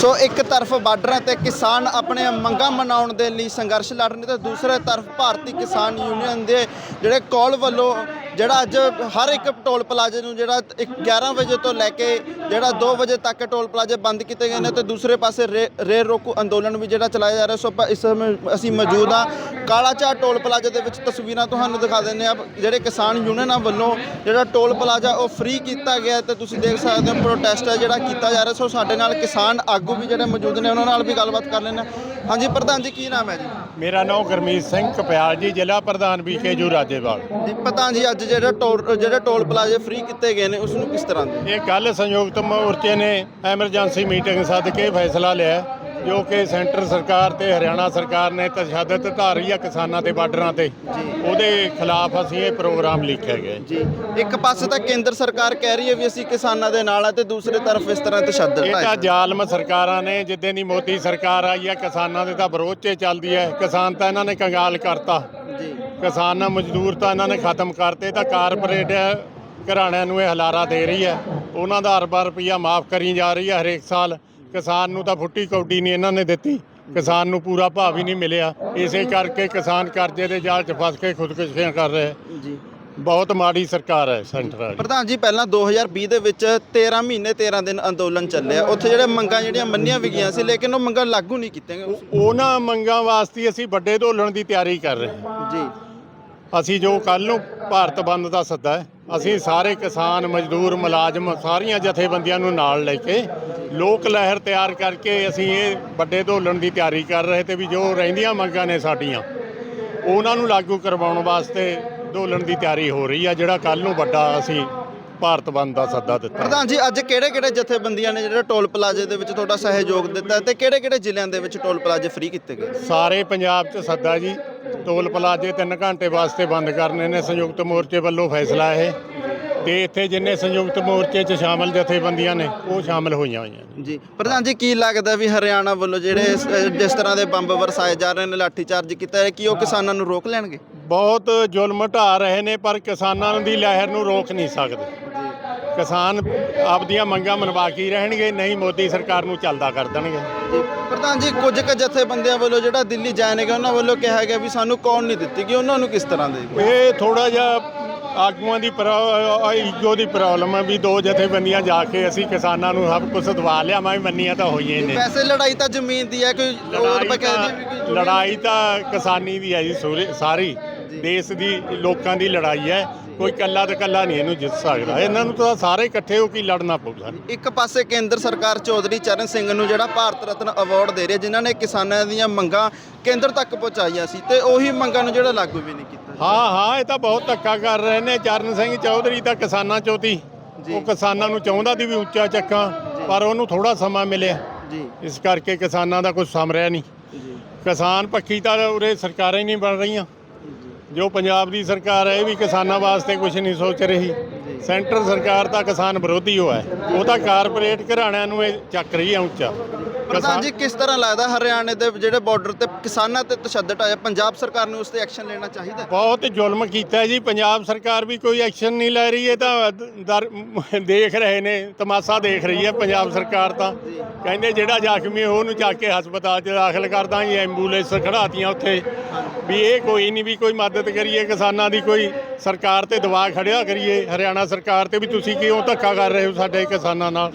ਸੋ ਇੱਕ ਤਰਫ ਬਾਰਡਰਾਂ ਤੇ ਕਿਸਾਨ ਆਪਣੇ ਮੰਗਾਂ ਮਨਾਉਣ ਦੇ ਲਈ ਸੰਘਰਸ਼ ਲੜ ਰਹੇ ਨੇ ਤੇ ਦੂਸਰੇ ਤਰਫ ਭਾਰਤੀ ਕਿਸਾਨ ਯੂਨੀਅਨ ਦੇ ਜਿਹੜੇ ਕੌਲ ਵੱਲੋਂ ਜਿਹੜਾ ਅੱਜ ਹਰ ਇੱਕ ਟੋਲ ਪਲਾਜ਼ੇ ਨੂੰ ਜਿਹੜਾ ਇੱਕ 11 ਵਜੇ ਤੋਂ ਲੈ ਕੇ ਜਿਹੜਾ 2 ਵਜੇ ਤੱਕ ਟੋਲ ਪਲਾਜ਼ੇ ਬੰਦ ਕੀਤੇ ਗਏ ਨੇ ਤੇ ਦੂਸਰੇ ਪਾਸੇ ਰੇ- ਰੇਲ ਰੋਕੂ ਅੰਦੋਲਨ ਵੀ ਜਿਹੜਾ ਚਲਾਇਆ ਜਾ ਰਿਹਾ ਸੋ ਆਪਾਂ ਇਸ ਸਮੇਂ ਅਸੀਂ ਮੌਜੂਦ ਹਾਂ। ਕਾਲਾਚਾ ਟੋਲ ਪਲਾਜ਼ੇ ਦੇ ਵਿੱਚ ਤਸਵੀਰਾਂ ਤੁਹਾਨੂੰ ਦਿਖਾ ਦਿੰਦੇ ਆ ਜਿਹੜੇ ਕਿਸਾਨ ਯੂਨੀਅਨਾਂ ਵੱਲੋਂ ਜਿਹੜਾ ਟੋਲ ਪਲਾਜ਼ਾ ਉਹ ਫ੍ਰੀ ਕੀਤਾ ਗਿਆ ਹੈ ਤੇ ਤੁਸੀਂ ਦੇਖ ਸਕਦੇ ਹੋ ਪ੍ਰੋਟੈਸਟ ਹੈ ਜਿਹੜਾ ਕੀਤਾ ਜਾ ਰਿਹਾ। ਸੋ ਸਾਡੇ ਨਾਲ ਕਿਸਾਨ ਆਗੂ ਵੀ ਜਿਹੜੇ ਮੌਜੂਦ ਨੇ, ਉਹਨਾਂ ਨਾਲ ਵੀ ਗੱਲਬਾਤ ਕਰ ਲੈਣਾ ਹਾਂਜੀ, ਪ੍ਰਧਾਨ ਜੀ, ਕੀ ਨਾਮ ਹੈ ਜੀ? ਮੇਰਾ ਨਾਮ ਗੁਰਮੀਤ ਸਿੰਘ ਕਪਿਆਲ ਜੀ ਜ਼ਿਲ੍ਹਾ ਪ੍ਰਧਾਨ ਵੀਕੇ ਜੂ ਰਾਜੇਵਾਲ। ਜੀ ਪ੍ਰਧਾਨ ਜੀ ਅੱਜ ਜਿਹੜਾ ਟੋਲ ਜਿਹੜੇ ਟੋਲ ਪਲਾਜ਼ੇ ਫ੍ਰੀ ਕੀਤੇ ਗਏ ਨੇ ਉਸ ਨੂੰ ਕਿਸ ਤਰ੍ਹਾਂ ਦੇ? ਇਹ ਕੱਲ ਸੰਯੁਕਤ ਮੋਰਚੇ ਨੇ ਐਮਰਜੈਂਸੀ ਮੀਟਿੰਗ ਸੱਦ ਕੇ ਫੈਸਲਾ ਲਿਆ। ਜੋ ਕਿ ਸੈਂਟਰ ਸਰਕਾਰ ਤੇ ਹਰਿਆਣਾ ਸਰਕਾਰ ਨੇ ਤਸ਼ੱਦਦ ਰਹੀ ਆ ਕਿਸਾਨਾਂ ਦੇ ਬਾਰਡਰਾਂ ਤੇ। ਉਹਦੇ ਖਿਲਾਫ ਅਸੀਂ ਇਹ ਪ੍ਰੋਗਰਾਮ ਲਿਖਿਆ ਗਿਆ ਜੀ। ਇੱਕ ਪਾਸੇ ਤਾਂ ਕੇਂਦਰ ਸਰਕਾਰ ਕਹਿ ਰਹੀ ਹੈ ਵੀ ਅਸੀਂ ਕਿਸਾਨਾਂ ਦੇ ਨਾਲ ਆ ਤੇ ਦੂਸਰੇ ਤਰਫ ਇਸ ਤਰ੍ਹਾਂ ਤਸ਼ੱਦਦ ਇਹ ਤਾਂ ਜ਼ਾਲਮ ਸਰਕਾਰਾਂ ਨੇ ਜਿੱਦਾਂ ਦੀ ਮੋਦੀ ਸਰਕਾਰ ਆਈ ਆ ਕਿਸਾਨਾਂ ਦੇ ਤਾਂ ਵਿਰੋਧ 'ਚ ਚੱਲਦੀ ਹੈ ਕਿਸਾਨ ਤਾਂ ਇਹਨਾਂ ਨੇ ਕੰਗਾਲ ਕਰਤਾ। ਜੀ। ਕਿਸਾਨ ਮਜ਼ਦੂਰ ਤਾਂ ਇਹਨਾਂ ਨੇ ਖਤਮ ਕਰਤੇ। ਤਾਂ ਕਾਰਪੋਰੇਟ ਘਰਾਣਿਆਂ ਨੂੰ ਇਹ ਹਲਾਰਾ ਦੇ ਰਹੀ ਹੈ ਉਹਨਾਂ ਦਾ ਅਰਬਾਂ ਰੁਪਈਆ ਮਾਫ ਕਰੀ ਜਾ ਰਹੀ ਹੈ ਹਰੇਕ ਸਾਲ। ਕਿਸਾਨ ਨੂੰ ਤਾਂ ਫੁੱਟੀ ਕੌਡੀ ਨਹੀਂ ਇਹਨਾਂ ਨੇ ਦਿੱਤੀ। ਕਿਸਾਨ ਨੂੰ ਪੂਰਾ ਭਾਅ ਵੀ ਨਹੀਂ ਮਿਲਿਆ। ਇਸੇ ਕਰਕੇ ਕਿਸਾਨ ਕਰਜ਼ੇ ਦੇ ਜਾਲ 'ਚ ਫਸ ਕੇ ਖੁਦਕੁਸ਼ੀਆਂ ਕਰ ਰਹੇ। ਜੀ। ਬਹੁਤ ਮਾੜੀ ਸਰਕਾਰ ਹੈ ਸੈਂਟਰ ਵਾਲੀ। ਪ੍ਰਧਾਨ ਜੀ ਪਹਿਲਾਂ 2020 ਦੇ ਵਿੱਚ 13 ਮਹੀਨੇ 13 ਦਿਨ ਅੰਦੋਲਨ ਚੱਲਿਆ। ਉੱਥੇ ਜਿਹੜੇ ਮੰਗਾਂ ਜਿਹੜੀਆਂ ਮੰਨੀਆਂ ਵੀ ਗਈਆਂ ਸੀ ਲੇਕਿਨ ਉਹ ਮੰਗਾਂ ਲਾਗੂ ਨਹੀਂ ਕੀਤੀਆਂ ਉਹਨਾਂ ਮੰਗਾਂ ਵਾਸਤੇ ਅਸੀਂ ਵੱਡੇ ਢੋਲਣ ਦੀ ਤਿਆਰੀ ਕਰ ਰਹੇ ਹਾਂ। ਜੀ। ਅਸੀਂ ਜੋ ਕੱਲ ਨੂੰ ਭਾਰਤ ਬੰਦ ਦਾ ਸੱਦਾ ਹੈ ਅਸੀਂ ਸਾਰੇ ਕਿਸਾਨ, ਮਜ਼ਦੂਰ, ਮੁਲਾਜ਼ਮ ਸਾਰੀਆਂ ਜਥੇਬੰਦੀਆਂ ਨੂੰ ਨਾਲ ਲੈ ਕੇ ਲੋਕ ਲਹਿਰ ਤਿਆਰ ਕਰਕੇ ਅਸੀਂ ਇਹ ਵੱਡੇ ਢੋਲਣ ਦੀ ਤਿਆਰੀ ਕਰ ਰਹੇ ਤੇ ਵੀ ਜੋ ਰਹਿੰਦੀਆਂ ਮੰਗਾਂ ਨੇ ਸਾਡੀਆਂ, ਉਹਨਾਂ ਨੂੰ ਲਾਗੂ ਕਰਵਾਉਣ ਵਾਸਤੇ ਢੋਲਣ ਦੀ ਤਿਆਰੀ ਹੋ ਰਹੀ ਆ, ਜਿਹੜਾ ਕੱਲ ਨੂੰ ਵੱਡਾ ਅਸੀਂ ਭਾਰਤ ਬੰਦ ਦਾ ਸੱਦਾ ਦਿੱਤਾ। ਪ੍ਰਧਾਨ ਜੀ ਅੱਜ ਕਿਹੜੇ ਕਿਹੜੇ ਜਥੇਬੰਦੀਆਂ ਨੇ ਜਿਹੜੇ ਟੋਲ ਪਲਾਜ਼ੇ ਦੇ ਵਿੱਚ ਤੁਹਾਡਾ ਸਹਿਯੋਗ ਦਿੱਤਾ ਤੇ ਕਿਹੜੇ ਕਿਹੜੇ ਜ਼ਿਲ੍ਹਿਆਂ ਦੇ ਵਿੱਚ ਟੋਲ ਪਲਾਜ਼ੇ ਫ੍ਰੀ ਕੀਤੇ ਗਏ? ਸਾਰੇ ਪੰਜਾਬ 'ਚ ਸੱਦਾ ਜੀ ਟੋਲ ਪਲਾਜ਼ੇ 3 ਘੰਟੇ ਵਾਸਤੇ ਬੰਦ ਕਰਨੇ ਨੇ ਸੰਯੁਕਤ ਮੋਰਚੇ ਵੱਲੋਂ ਫੈਸਲਾ ਇਹ। ਤੇ ਇੱਥੇ ਜਿੰਨੇ ਸੰਯੁਕਤ ਮੋਰਚੇ 'ਚ ਸ਼ਾਮਲ ਜਥੇਬੰਦੀਆਂ ਨੇ ਉਹ ਸ਼ਾਮਲ ਹੋਈਆਂ ਹੋਈਆਂ ਨੇ। ਜੀ ਪ੍ਰਧਾਨ ਜੀ ਕੀ ਲੱਗਦਾ ਵੀ ਹਰਿਆਣਾ ਵੱਲੋਂ ਜਿਹੜੇ ਇਸ- ਜਿਸ ਤਰ੍ਹਾਂ ਦੇ ਬੰਬ ਵਰਸਾਏ ਜਾ ਰਹੇ ਨੇ ਲਾਠੀ ਚਾਰਜ ਕੀਤਾ ਹੈ ਕੀ ਉਹ ਕਿਸਾਨਾਂ ਨੂੰ ਰੋਕ ਲੈਣਗੇ? ਬਹੁਤ ਜ਼ੁਲਮ ਢਾ ਰਹੇ ਨੇ ਪਰ ਕਿਸਾਨਾਂ ਦੀ ਲਹਿਰ ਨੂੰ ਰੋਕ ਨਹੀਂ ਸਕਦੇ। ਕਿਸਾਨ ਆਪਦੀਆਂ ਮੰਗਾਂ ਮਨਵਾ ਕੇ ਹੀ ਰਹਿਣਗੇ ਨਹੀਂ ਮੋਦੀ ਸਰਕਾਰ ਨੂੰ ਚੱਲਦਾ ਕਰ ਦੇਣਗੇ। ਪ੍ਰਧਾਨ ਜੀ ਕੁਝ ਕੁ ਜਥੇਬੰਦੀਆਂ ਵੱਲੋਂ ਜਿਹੜਾ ਦਿੱਲੀ ਜਾਣਗੇ ਉਹਨਾਂ ਵੱਲੋਂ ਕਿਹਾ ਗਿਆ ਵੀ ਸਾਨੂੰ ਕੌਣ ਨਹੀਂ ਦਿੱਤੀ ਕਿ ਉਹਨਾਂ ਨੂੰ ਕਿਸ ਤਰ੍ਹਾਂ ਦੇ ਇਹ ਥੋੜਾ ਜਿਹਾ ਆਗੂਆਂ ਦੀ ਈਗੋ ਦੀ ਪ੍ਰੋਬਲਮ ਹੈ ਵੀ ਦੋ ਜਥੇਬੰਦੀਆਂ ਜਾ ਕੇ ਅਸੀਂ ਕਿਸਾਨਾਂ ਨੂੰ ਸਭ ਕੁਝ ਦਵਾ ਲਿਆ ਮੈਂ ਮੰਨੀਆਂ ਤਾਂ ਹੋਈਆਂ ਨੇ। ਵੈਸੇ ਲੜਾਈ ਤਾਂ ਜ਼ਮੀਨ ਦੀ ਹੈ ਕੋਈ ਲੜਾਈ ਤਾਂ ਕਿਸਾਨੀ ਦੀ ਹੈ ਜੀ ਸਾਰੀ। ਦੇਸ਼ ਦੀ ਲੋਕਾਂ ਦੀ ਲੜਾਈ ਹੈ ਕੋਈ ਕੱਲਾ ਤੇ ਕੱਲਾ ਨਹੀਂ ਇਹਨੂੰ ਜਿੱਤ ਸਕਦਾ। ਇਹਨਾਂ ਨੂੰ ਤਾਂ ਸਾਰੇ ਇਕੱਠੇ ਹੋ ਕੇ ਲੜਨਾ ਪਊ ਸਾਨੂੰ। ਇੱਕ ਪਾਸੇ ਕੇਂਦਰ ਸਰਕਾਰ ਚੌਧਰੀ ਚਰਨ ਸਿੰਘ ਨੂੰ ਜਿਹੜਾ ਭਾਰਤ ਰਤਨ ਅਵਾਰਡ ਦੇ ਰਹੀ ਜਿਨ੍ਹਾਂ ਨੇ ਕਿਸਾਨਾਂ ਦੀਆਂ ਮੰਗਾਂ ਕੇਂਦਰ ਤੱਕ ਪਹੁੰਚਾਈਆਂ ਸੀ ਤੇ ਉਹੀ ਮੰਗਾਂ ਨੂੰ ਜਿਹੜਾ ਲਾਗੂ ਵੀ ਨਹੀਂ ਕੀਤਾ ਹਾਂ ਹਾਂ ਇਹ ਤਾਂ ਬਹੁਤ ਧੱਕਾ ਕਰ ਰਹੇ ਨੇ। ਚਰਨ ਸਿੰਘ ਚੌਧਰੀ ਤਾਂ ਕਿਸਾਨਾਂ ਚੋਂ ਤੀ ਜੀ। ਉਹ ਕਿਸਾਨਾਂ ਨੂੰ ਚਾਹੁੰਦਾ ਦੀ ਵੀ ਉੱਚਾ ਚੱਕਾਂ ਪਰ ਉਹਨੂੰ ਥੋੜਾ ਸਮਾਂ ਮਿਲਿਆ। ਜੀ। ਇਸ ਕਰਕੇ ਕਿਸਾਨਾਂ ਦਾ ਕੁਝ ਸਮਰਿਆ ਨਹੀਂ। ਜੀ। ਕਿਸਾਨ ਪੱਖੀ ਤਾਂ ਉਰੇ ਸਰਕਾਰਾਂ ਹੀ ਨਹੀਂ ਬਣ ਰਹੀਆਂ। ਜੋ ਪੰਜਾਬ ਦੀ ਸਰਕਾਰ ਹੈ, ਇਹ ਵੀ ਕਿਸਾਨਾਂ ਵਾਸਤੇ ਕੁਝ ਨਹੀਂ ਸੋਚ ਰਹੀ। ਸੈਂਟਰ ਸਰਕਾਰ ਤਾਂ ਕਿਸਾਨ ਵਿਰੋਧੀ ਹੋ ਹੈ। ਉਹ ਤਾਂ ਕਾਰਪੋਰੇਟ ਘਰਾਣਿਆਂ ਨੂੰ ਇਹ ਚੱਕ ਰਹੀ ਹੈ ਉੱਚਾ। ਪ੍ਰਧਾਨ ਜੀ ਕਿਸ ਤਰ੍ਹਾਂ ਲੱਗਦਾ ਹਰਿਆਣੇ ਦੇ ਜਿਹੜੇ ਬਾਰਡਰ ਤੇ ਕਿਸਾਨਾਂ ਤੇ ਤਸ਼ੱਦਦ ਆਇਆ ਪੰਜਾਬ ਸਰਕਾਰ ਨੂੰ ਉਸ ਤੇ ਐਕਸ਼ਨ ਲੈਣਾ ਚਾਹੀਦਾ ਬਹੁਤ ਜ਼ੁਲਮ ਕੀਤਾ ਜੀ। ਪੰਜਾਬ ਸਰਕਾਰ ਵੀ ਕੋਈ ਐਕਸ਼ਨ ਨਹੀਂ ਲੈ ਰਹੀ। ਇਹ ਤਾਂ ਦੇਖ ਰਹੇ ਨੇ ਤਮਾਸ਼ਾ ਦੇਖ ਰਹੀ ਹੈ ਪੰਜਾਬ ਸਰਕਾਰ ਤਾਂ। ਕਹਿੰਦੇ ਜਿਹੜਾ ਜ਼ਖਮੀ ਹੋ ਉਹਨੂੰ ਚੱਕ ਕੇ ਹਸਪਤਾਲ 'ਚ ਦਾਖਲ ਕਰ ਦਾਂਗੇ। ਐਂਬੂਲੈਂਸ ਖੜਾਤੀਆਂ ਉੱਥੇ। ਵੀ ਇਹ ਕੋਈ ਨਹੀਂ ਵੀ ਕੋਈ ਮਦਦ ਕਰੀਏ ਕਿਸਾਨਾਂ ਦੀ ਕੋਈ ਸਰਕਾਰ ਤੇ ਦਵਾ ਖੜਿਆ ਕਰੀਏ। ਹਰਿਆਣਾ ਸਰਕਾਰ ਤੇ ਵੀ ਤੁਸੀਂ ਕਿਉਂ ਧੱਕਾ ਕਰ ਰਹੇ ਹੋ ਸਾਡੇ ਕਿਸਾਨਾਂ ਨਾਲ?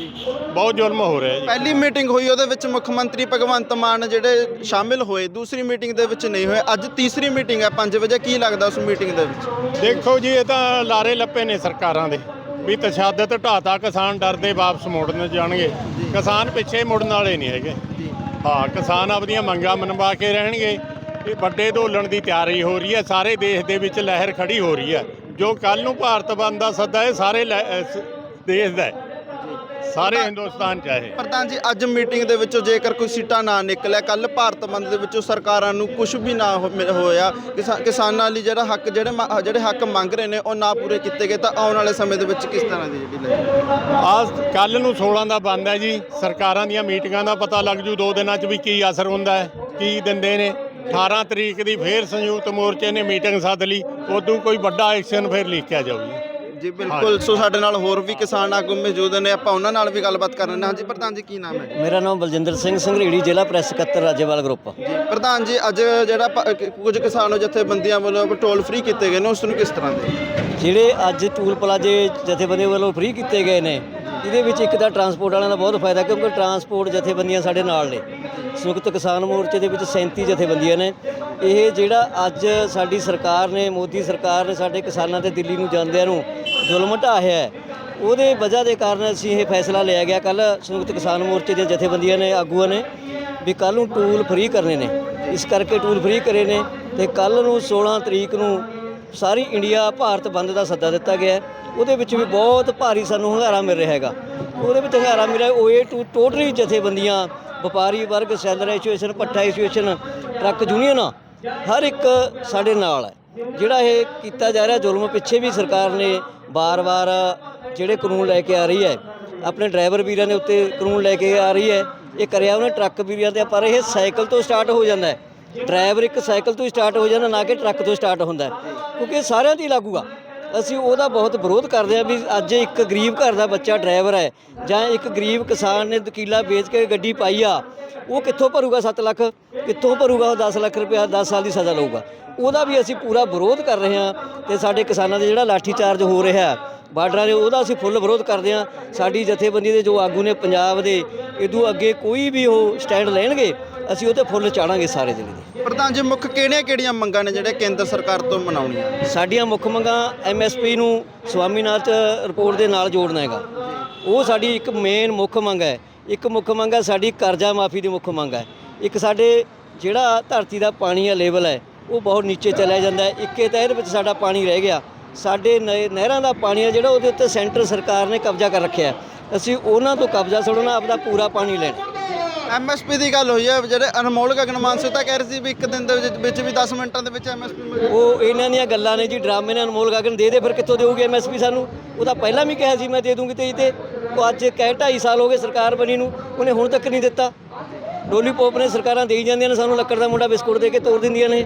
ਬਹੁਤ ਜ਼ੁਲਮ ਹੋ ਰਿਹਾ ਜੀ। ਪਹਿਲੀ ਮੀਟਿੰਗ ਹੋਈ ਉਹਦੇ ਵਿੱਚ ਮੁੱਖ ਮੰਤਰੀ ਭਗਵੰਤ ਮਾਨ ਜਿਹੜੇ ਸ਼ਾਮਿਲ ਹੋਏ ਦੂਸਰੀ ਮੀਟਿੰਗ ਦੇ ਵਿੱਚ ਨਹੀਂ ਹੋਏ। ਅੱਜ ਤੀਸਰੀ ਮੀਟਿੰਗ ਹੈ 5 ਵਜੇ। ਕੀ ਲੱਗਦਾ ਉਸ ਮੀਟਿੰਗ ਦੇ ਵਿੱਚ? ਦੇਖੋ ਜੀ ਇਹ ਤਾਂ ਲਾਰੇ ਲੱਪੇ ਨੇ ਸਰਕਾਰਾਂ ਦੇ ਵੀ ਤਸ਼ੱਦਦ ਢਾਤਾ ਕਿਸਾਨ ਡਰਦੇ ਵਾਪਸ ਮੁੜਨ ਜਾਣਗੇ। ਕਿਸਾਨ ਪਿੱਛੇ ਮੁੜਨ ਵਾਲੇ ਨਹੀਂ ਹੈਗੇ। ਹਾਂ ਕਿਸਾਨ ਆਪਦੀਆਂ ਮੰਗਾਂ ਮਨਵਾ ਕੇ ਰਹਿਣਗੇ। ਇਹ ਵੱਡੇ ਢੋਲਣ ਦੀ ਤਿਆਰੀ ਹੋ ਰਹੀ ਹੈ ਸਾਰੇ ਦੇਸ਼ ਦੇ ਵਿੱਚ ਲਹਿਰ ਖੜੀ ਹੋ ਰਹੀ ਹੈ। ਜੋ ਕੱਲ ਨੂੰ ਭਾਰਤ ਬੰਦ ਦਾ ਸੱਦਾ ਹੈ ਸਾਰੇ ਦੇਸ਼ ਦਾ। ਸਾਰੇ ਹਿੰਦੁਸਤਾਨ ਚ ਹੈ ਇਹ। ਪ੍ਰਧਾਨ ਜੀ ਅੱਜ ਮੀਟਿੰਗ ਦੇ ਵਿੱਚੋਂ ਜੇਕਰ ਕੋਈ ਸੀਟਾਂ ਨਾ ਨਿਕਲਿਆ ਕੱਲ ਭਾਰਤ ਬੰਦ ਦੇ ਵਿੱਚੋਂ ਸਰਕਾਰਾਂ ਨੂੰ ਕੁਝ ਵੀ ਨਾ ਹੋਇਆ ਕਿਸਾ- ਕਿਸਾਨਾਂ ਲਈ ਜਿਹੜਾ ਹੱਕ ਜਿਹੜੇ ਜਿਹੜੇ ਹੱਕ ਮੰਗ ਰਹੇ ਨੇ ਉਹ ਨਾ ਪੂਰੇ ਕੀਤੇ ਗਏ ਤਾਂ ਆਉਣ ਵਾਲੇ ਸਮੇਂ ਦੇ ਵਿੱਚ ਕਿਸ ਤਰ੍ਹਾਂ ਦੀ ਜਿਹੜੀ ਆਜ ਕੱਲ ਨੂੰ 16 ਦਾ ਬੰਦ ਹੈ ਜੀ ਸਰਕਾਰਾਂ ਦੀਆਂ ਮੀਟਿੰਗਾਂ ਦਾ ਪਤਾ ਲੱਗ ਜੂ ਦੋ ਦਿਨਾਂ 'ਚ ਵੀ ਕੀ ਅਸਰ ਹੁੰਦਾ ਹੈ ਕੀ ਦਿੰਦੇ ਨੇ। 18 ਤਰੀਕ ਦੀ ਫੇਰ ਸੰਯੁਕਤ ਮੋਰਚੇ ਨੇ ਮੀਟਿੰਗ ਸੱਦ ਲਈ ਉਦੋਂ ਕੋਈ ਵੱਡਾ ਐਕਸ਼ਨ ਫਿਰ ਲਿਖਿਆ ਜਾਊਗੀ ਜੀ ਬਿਲਕੁਲ। ਸੋ ਸਾਡੇ ਨਾਲ ਹੋਰ ਵੀ ਕਿਸਾਨ ਆਗੂ ਮੌਜੂਦ ਨੇ ਆਪਾਂ ਉਹਨਾਂ ਨਾਲ ਵੀ ਗੱਲਬਾਤ ਕਰ ਰਹੇ ਹਾਂ। ਹਾਂਜੀ ਪ੍ਰਧਾਨ ਜੀ ਕੀ ਨਾਮ ਹੈ? ਮੇਰਾ ਨਾਮ ਬਲਜਿੰਦਰ ਸਿੰਘ ਸੰਘਰੇੜੀ ਜ਼ਿਲ੍ਹਾ ਪ੍ਰੈਸ ਸਕੱਤਰ ਰਾਜੇਵਾਲ ਗਰੁੱਪ ਜੀ ਪ੍ਰਧਾਨ ਜੀ ਅੱਜ ਜਿਹੜਾ ਪ- ਕ- ਕੁਝ ਕਿਸਾਨ ਜਥੇਬੰਦੀਆਂ ਵੱਲੋਂ ਟੋਲ ਫ੍ਰੀ ਕੀਤੇ ਗਏ ਨੇ ਉਸ ਨੂੰ ਕਿਸ ਤਰ੍ਹਾਂ ਦੇ? ਜਿਹੜੇ ਅੱਜ ਟੂਲ ਪਲਾਜੇ ਜਥੇਬੰਦੀਆਂ ਵੱਲੋਂ ਫ੍ਰੀ ਕੀਤੇ ਗਏ ਨੇ ਇਹਦੇ ਵਿੱਚ ਇੱਕ ਤਾਂ ਟਰਾਂਸਪੋਰਟ ਵਾਲਿਆਂ ਦਾ ਬਹੁਤ ਫਾਇਦਾ ਕਿਉਂਕਿ ਟਰਾਂਸਪੋਰਟ ਜਥੇਬੰਦੀਆਂ ਸਾਡੇ ਨਾਲ ਨੇ। ਸੰਯੁਕਤ ਕਿਸਾਨ ਮੋਰਚੇ ਦੇ ਵਿੱਚ 37 ਜਥੇਬੰਦੀਆਂ ਨੇ। ਇਹ ਜਿਹੜਾ ਅੱਜ ਸਾਡੀ ਸਰਕਾਰ ਨੇ ਮੋਦੀ ਸਰਕਾਰ ਨੇ ਸਾਡੇ ਕਿਸਾਨਾਂ ਤੇ ਦਿੱਲੀ ਨੂੰ ਜਾਂਦਿਆਂ ਨੂੰ ਜ਼ੁਲਮ ਢਾਹਿਆ ਹੈ। ਉਹਦੇ ਵਜ੍ਹਾ ਦੇ ਕਾਰਨ ਅਸੀਂ ਇਹ ਫੈਸਲਾ ਲਿਆ ਗਿਆ ਕੱਲ ਸੰਯੁਕਤ ਕਿਸਾਨ ਮੋਰਚੇ ਦੀਆਂ ਜਥੇਬੰਦੀਆਂ ਨੇ, ਆਗੂਆਂ ਨੇ ਵੀ ਕੱਲ ਨੂੰ ਟੂਲ ਫ੍ਰੀ ਕਰਨੇ ਨੇ। ਇਸ ਕਰਕੇ ਟੂਲ ਫ੍ਰੀ ਕਰੇ ਨੇ ਤੇ ਕੱਲ ਨੂੰ 16 ਤਰੀਕ ਨੂੰ ਸਾਰੀ ਇੰਡੀਆ ਭਾਰਤ ਬੰਦ ਦਾ ਸੱਦਾ ਦਿੱਤਾ ਗਿਆ ਉਹਦੇ ਵਿੱਚ ਵੀ ਬਹੁਤ ਭਾਰੀ ਸਾਨੂੰ ਹੰਗਾਰਾ ਮਿਲ ਰਿਹਾ ਹੈਗਾ। ਉਹਦੇ ਵਿੱਚ ਹੰਗਾਰਾ ਮਿਲਿਆ ਓਏ ਟੂ ਟੋਟਲੀ ਜਥੇਬੰਦੀਆਂ, ਵਪਾਰੀ ਵਰਗ, ਸੈਲਰ ਐਸੋਸੀਏਸ਼ਨ ਪੱਠਾ ਐਸੋਸੀਏਸ਼ਨ, ਟਰੱਕ ਯੂਨੀਅਨ, ਹਰ ਇੱਕ ਸਾਡੇ ਨਾਲ ਹੈ। ਜਿਹੜਾ ਇਹ ਕੀਤਾ ਜਾ ਰਿਹਾ ਜ਼ੁਲਮ ਪਿੱਛੇ ਵੀ ਸਰਕਾਰ ਨੇ ਬਾਰ-ਬਾਰ ਜਿਹੜੇ ਕਾਨੂੰਨ ਲੈ ਕੇ ਆ ਰਹੀ ਹੈ, ਆਪਣੇ ਡਰਾਈਵਰ ਵੀਰਾਂ ਦੇ ਉੱਤੇ ਕਾਨੂੰਨ ਲੈ ਕੇ ਆ ਰਹੀ ਹੈ, ਇਹ ਕਰਿਆ ਉਹਨੇ ਟਰੱਕ ਵੀਰਾਂ ਤੇ, ਪਰ ਇਹ ਸਾਈਕਲ ਤੋਂ ਸਟਾਰਟ ਹੋ ਜਾਂਦਾ ਹੈ। ਡਰਾਈਵਰ ਇੱਕ ਸਾਈਕਲ ਤੋਂ ਹੀ ਸਟਾਰਟ ਹੋ ਜਾਂਦਾ, ਨਾ ਕਿ ਟਰੱਕ ਤੋਂ ਸਟਾਰਟ ਹੁੰਦਾ ਕਿਉਂਕਿ ਇਹ ਸਾਰਿਆਂ ਦੀ ਲਾਗੂ ਆ। ਅਸੀਂ ਉਹਦਾ ਬਹੁਤ ਵਿਰੋਧ ਕਰਦੇ ਆ ਵੀ ਅੱਜ ਇੱਕ ਗਰੀਬ ਘਰ ਦਾ ਬੱਚਾ ਡਰਾਈਵਰ ਹੈ ਜਾਂ ਇੱਕ ਗਰੀਬ ਕਿਸਾਨ ਨੇ ਦਕੀਲਾ ਵੇਚ ਕੇ ਗੱਡੀ ਪਾਈ ਆ, ਉਹ ਕਿੱਥੋਂ ਭਰੂਗਾ 7 ਲੱਖ? ਕਿੱਥੋਂ ਭਰੂਗਾ ਉਹ 10 ਲੱਖ ਰੁਪਇਆ 10 ਸਾਲ ਦੀ ਸਜ਼ਾ ਲਊਗਾ। ਉਹਦਾ ਵੀ ਅਸੀਂ ਪੂਰਾ ਵਿਰੋਧ ਕਰ ਰਹੇ ਹਾਂ ਤੇ ਸਾਡੇ ਕਿਸਾਨਾਂ ਦੇ ਜਿਹੜਾ ਲਾਠੀ ਚਾਰਜ ਹੋ ਰਿਹਾ ਬਾਰਡਰਾਂ ਦੇ, ਉਹਦਾ ਅਸੀਂ ਫੁੱਲ ਵਿਰੋਧ ਕਰਦੇ ਹਾਂ। ਸਾਡੀ ਜਥੇਬੰਦੀ ਦੇ ਜੋ ਆਗੂ ਨੇ ਪੰਜਾਬ ਦੇ ਇਦੋਂ ਅੱਗੇ ਕੋਈ ਵੀ ਉਹ ਸਟੈਂਡ ਲੈਣਗੇ ਅਸੀਂ ਉਹ ਤੇ ਫੁੱਲ ਚਾੜਾਂਗੇ ਸਾਰੇ ਜ਼ਿਲ੍ਹੇ ਦੇ। ਪ੍ਰਧਾਨ ਜੀ ਮੁੱਖ ਕਿਹੜੀਆਂ ਕਿਹੜੀਆਂ ਮੰਗਾਂ ਨੇ ਜਿਹੜੇ ਕੇਂਦਰ ਸਰਕਾਰ ਤੋਂ ਮਨਾਉਣੀਆਂ? ਸਾਡੀਆਂ ਮੁੱਖ ਮੰਗਾਂ ਐਮਐਸਪੀ ਨੂੰ ਸਵਾਮੀਨਾਥ ਰਿਪੋਰਟ ਦੇ ਨਾਲ ਜੋੜਨਾ ਹੈਗਾ। ਉਹ ਸਾਡੀ ਇੱਕ ਮੇਨ ਮੁੱਖ ਮੰਗ ਹੈ। ਇੱਕ ਮੁੱਖ ਮੰਗ ਹੈ ਸਾਡੀ ਕਰਜ਼ਾ ਮਾਫੀ ਦੀ ਮੁੱਖ ਮੰਗ ਹੈ। ਇੱਕ ਸਾਡੇ ਜਿਹੜਾ ਧਰਤੀ ਦਾ ਪਾਣੀ ਦਾ ਲੈਵਲ ਹੈ ਉਹ ਬਹੁਤ ਨੀਚੇ ਚਲਿਆ ਜਾਂਦਾ ਹੈ। ਇੱਕੇ ਤਹਿਰ ਵਿੱਚ ਸਾਡਾ ਪਾਣੀ ਰਹਿ ਗਿਆ। ਸਾਡੇ ਨਹਿ- ਨਹਿਰਾਂ ਦਾ ਪਾਣੀ ਹੈ ਜਿਹੜਾ ਉਹਦੇ ਉੱਤੇ ਸੈਂਟਰ ਸਰਕਾਰ ਨੇ ਕਬਜ਼ਾ ਕਰ ਰੱਖਿਆ। ਅਸੀਂ ਉਹਨਾਂ ਤੋਂ ਕਬਜ਼ਾ ਛਡਣਾ ਆਪਦਾ ਪੂਰਾ ਪਾਣੀ ਲੈਣਾ। ਐਮਐਸਪੀ ਦੀ ਗੱਲ ਹੋਈ ਹੈ, ਜਿਹੜੇ ਅਨਮੋਲ ਗਗਨ ਮਾਨਸੂ ਤਾਂ ਕਹਿ ਰਹੇ ਸੀ ਵੀ ਇੱਕ ਦਿਨ ਦੇ ਵਿੱਚ- ਵਿੱਚ ਵੀ 10 ਮਿੰਟਾਂ ਦੇ ਵਿੱਚ ਐਮਐਸਪੀ ਮਿਲ ਉਹ ਇਹਨਾਂ ਦੀਆਂ ਗੱਲਾਂ ਨੇ ਜੀ, ਡਰਾਮੇ ਨੇ ਅਨਮੋਲ ਗਗਨ, ਦੇ ਦੇ ਫਿਰ ਕਿੱਥੋਂ ਦੇਊਗੀ ਐਮਐਸਪੀ ਸਾਨੂੰ? ਉਹ ਤਾਂ ਪਹਿਲਾਂ ਵੀ ਕਿਹਾ ਸੀ, ਮੈਂ ਦੇ ਦੂੰਗੀ ਤੇ ਤੇ। ਉਹ ਅੱਜ ਕਹਿ ਢਾਈ ਸਾਲ ਹੋ ਗਏ ਸਰਕਾਰ ਬਣੀ ਨੂੰ, ਉਹਨੇ ਹੁਣ ਤੱਕ ਨਹੀਂ ਦਿੱਤਾ। ਡੋਲੀ ਪੋਪ ਨੇ ਸਰਕਾਰਾਂ ਦੇਈ ਜਾਂਦੀਆਂ ਨੇ ਸਾਨੂੰ ਲੱਕੜ ਦਾ ਮੁੰਡਾ ਬਿਸਕੁਟ ਦੇ ਕੇ ਤੋੜ ਦਿੰਦੀਆਂ ਨੇ।